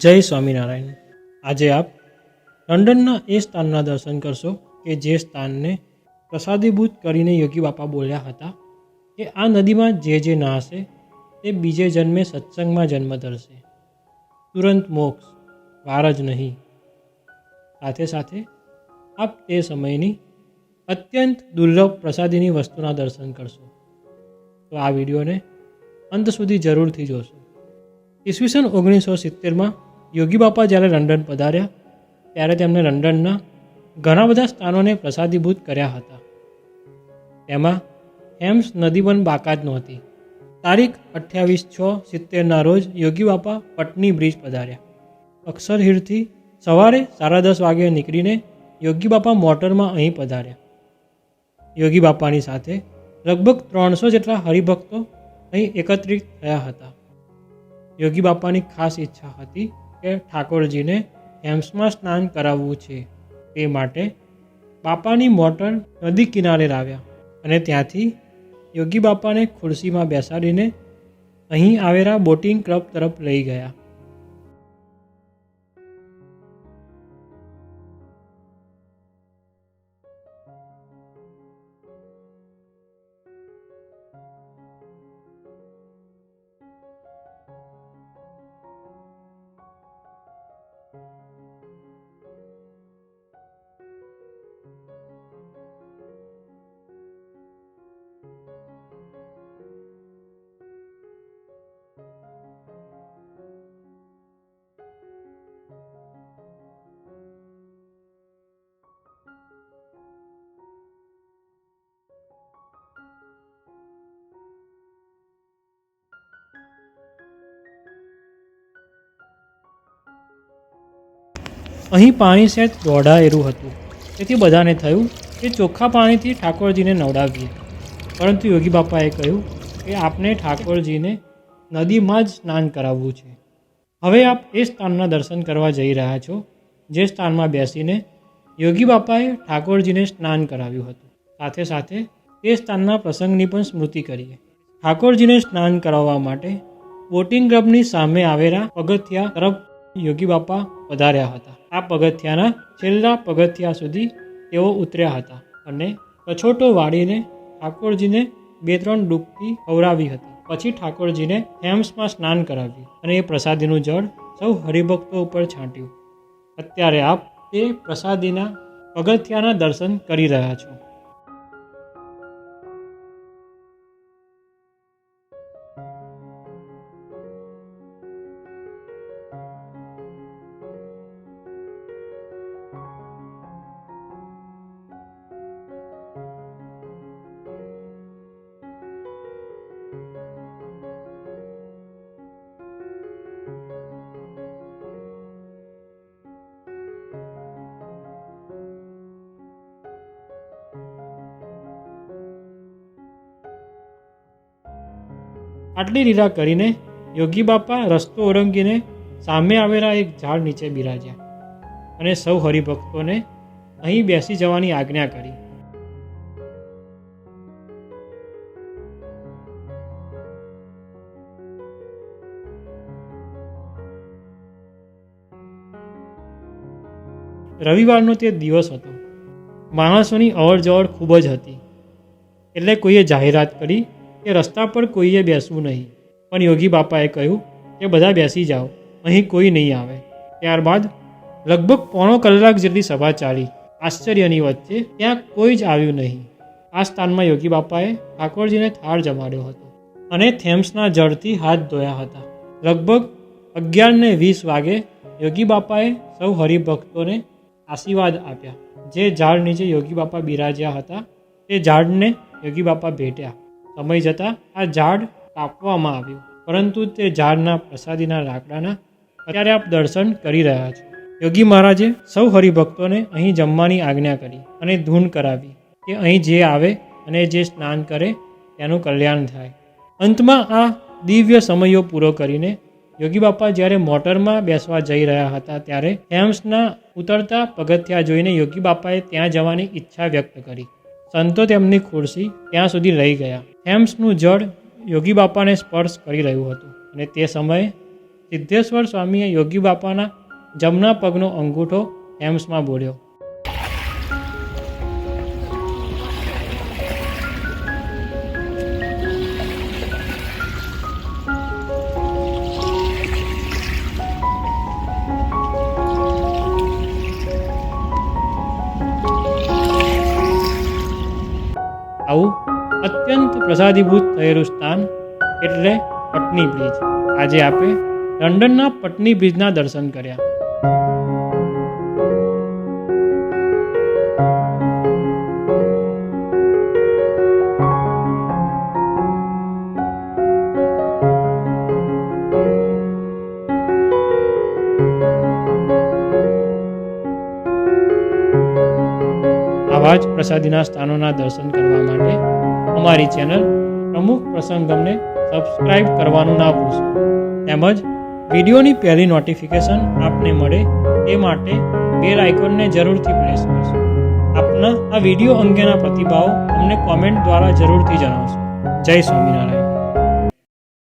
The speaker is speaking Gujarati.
જય સ્વામિનારાયણ. આજે આપ લંડનના એ સ્થાનના દર્શન કરશો કે જે સ્થાનને પ્રસાદીભૂત કરીને યોગી બાપા બોલ્યા હતા કે આ નદીમાં જે જે નાહશે તે બીજે જન્મે સત્સંગમાં જન્મ ધરશે. તુરંત મોક્ષ, વાર જ નહીં. સાથે સાથે આપ તે સમયની અત્યંત દુર્લભ પ્રસાદીની વસ્તુના દર્શન કરશો. તો આ વિડીયોને અંત સુધી જરૂરથી જોશો. ઈસવીસન ઓગણીસો સિત્તેરમાં યોગી બાપા જ્યારે લંડન પધાર્યા, ત્યારે તેમણે લંડનના ઘણા બધા સ્થાનોને પ્રસાદીભૂત કર્યા હતા. તેમાં હેમ્સ નદી પણ બાકાત નહોતી. તારીખ અઠ્યાવીસ છ સિત્તેરના રોજ યોગી બાપા પટની બ્રિજ પધાર્યા. અક્ષરહીરથી સવારે સાડા દસ વાગે નીકળીને યોગી બાપા મોટરમાં અહીં પધાર્યા. યોગી બાપાની સાથે લગભગ ત્રણસો જેટલા હરિભક્તો અહીં એકત્રિત થયા હતા. યોગી બાપાની ખાસ ઈચ્છા હતી કે ઠાકોરજીને હેમ્સમાં સ્નાન કરાવવું છે. તે માટે બાપાની મોટર નદી કિનારે લાવ્યા અને ત્યાંથી યોગી બાપાને ખુરશીમાં બેસાડીને અહીં આવેલા બોટિંગ ક્લબ તરફ લઈ ગયા. અહીં પાણી સહેજ દોઢાયેલું હતું. તેથી બધાને થયું કે ચોખ્ખા પાણીથી ઠાકોરજીને નવડાવીએ. પરંતુ યોગી બાપાએ કહ્યું કે આપને ઠાકોરજીને નદીમાં જ સ્નાન કરાવવું છે. હવે આપ એ સ્થાનના દર્શન કરવા જઈ રહ્યા છો, જે સ્થાનમાં બેસીને યોગી બાપાએ ઠાકોરજીને સ્નાન કરાવ્યું હતું. સાથે સાથે તે સ્થાનના પ્રસંગની પણ સ્મૃતિ કરીએ. ઠાકોરજીને સ્નાન કરાવવા માટે બોટિંગ ક્લબની સામે આવેલા પગથિયા તરફ યોગી બાપા પધાર્યા હતા. આ પગથિયાના છેલ્લા પગથિયા સુધી તેઓ ઉતર્યા હતા અને કછોટો વાળીને ઠાકોરજીને બે ત્રણ ડૂબકી ખવડાવી હતી. પછી ઠાકોરજીને હેમ્સમાં સ્નાન કરાવ્યું અને એ પ્રસાદીનું જળ સૌ હરિભક્તો ઉપર છાંટ્યું. અત્યારે આપ તે પ્રસાદીના પગથિયાના દર્શન કરી રહ્યા છો. આટલી લીલા કરીને યોગી બાપા રસ્તો ઓળંગીને સામે આવેલા એક ઝાડ નીચે બિરાજ્યા અને સૌ હરિભક્તોને અહીં બેસી જવાની આજ્ઞા કરી. રવિવારનો તે દિવસ હતો. માણસોની અવર જવર ખૂબ જ હતી. એટલે કોઈએ જાહેરાત કરી કે રસ્તા પર કોઈએ બેસવું નહીં. પણ યોગી બાપાએ કહ્યું કે બધા બેસી જાઓ, અહીં કોઈ નહીં આવે. ત્યારબાદ લગભગ પોણો કલાક જેટલી સભા ચાલી. આશ્ચર્યની વચ્ચે ત્યાં કોઈ જ આવ્યું નહીં. આ સ્થાનમાં યોગી બાપાએ ઠાકોરજીને થાળ જમાડ્યો હતો અને થેમ્સના જળથી હાથ ધોયા હતા. લગભગ અગિયાર ને વીસ વાગે યોગી બાપાએ સૌ હરિભક્તોને આશીર્વાદ આપ્યા. જે ઝાડ નીચે યોગી બાપા બિરાજ્યા હતા, તે ઝાડને યોગી બાપા ભેટ્યા. સમય જતાં આ ઝાડ કાપવામાં આવ્યું. પરંતુ તે ઝાડના પ્રસાદીના લાકડાના અત્યારે આપ દર્શન કરી રહ્યા છો. યોગી મહારાજે સૌ હરિભક્તોને અહીં જમવાની આજ્ઞા કરી અને ધૂન કરાવી કે અહીં જે આવે અને જે સ્નાન કરે તેનું કલ્યાણ થાય. અંતમાં આ દિવ્ય સમયો પૂરો કરીને યોગી બાપા જ્યારે મોટરમાં બેસવા જઈ રહ્યા હતા ત્યારે હેમ્સના ઉતરતા પગથિયા જોઈને યોગી બાપાએ ત્યાં જવાની ઈચ્છા વ્યક્ત કરી. સંતો તેમની ખુરશી ત્યાં સુધી લઈ ગયા. હેમ્સનું જળ યોગી બાપાને સ્પર્શ કરી રહ્યું હતું અને તે સમયે સિદ્ધેશ્વર સ્વામીએ યોગી બાપાના જમણા પગનો અંગૂઠો એમ્સમાં બોલ્યો પ્રસાદીભૂત થયેલું સ્થાન એટલે પટની બ્રિજ. આજે આપણે લંડનના પટની બ્રિજના દર્શન કર્યા. આવા જ પ્રસાદીના સ્થાનોના દર્શન કરવા માટે અમારી ચેનલ પ્રમુખ પ્રસંગમને સબસ્ક્રાઇબ કરવાનું ના ભૂલશો. તેમજ વિડીયોની પહેલી નોટિફિકેશન આપને મળે તે માટે બેલ આઇકોનને જરૂરથી પ્રેસ કરશો. આપના આ વીડિયો અંગેના પ્રતિભાવો અમને કોમેન્ટ દ્વારા જરૂરથી જણાવશો. જય સ્વામિનારાયણ.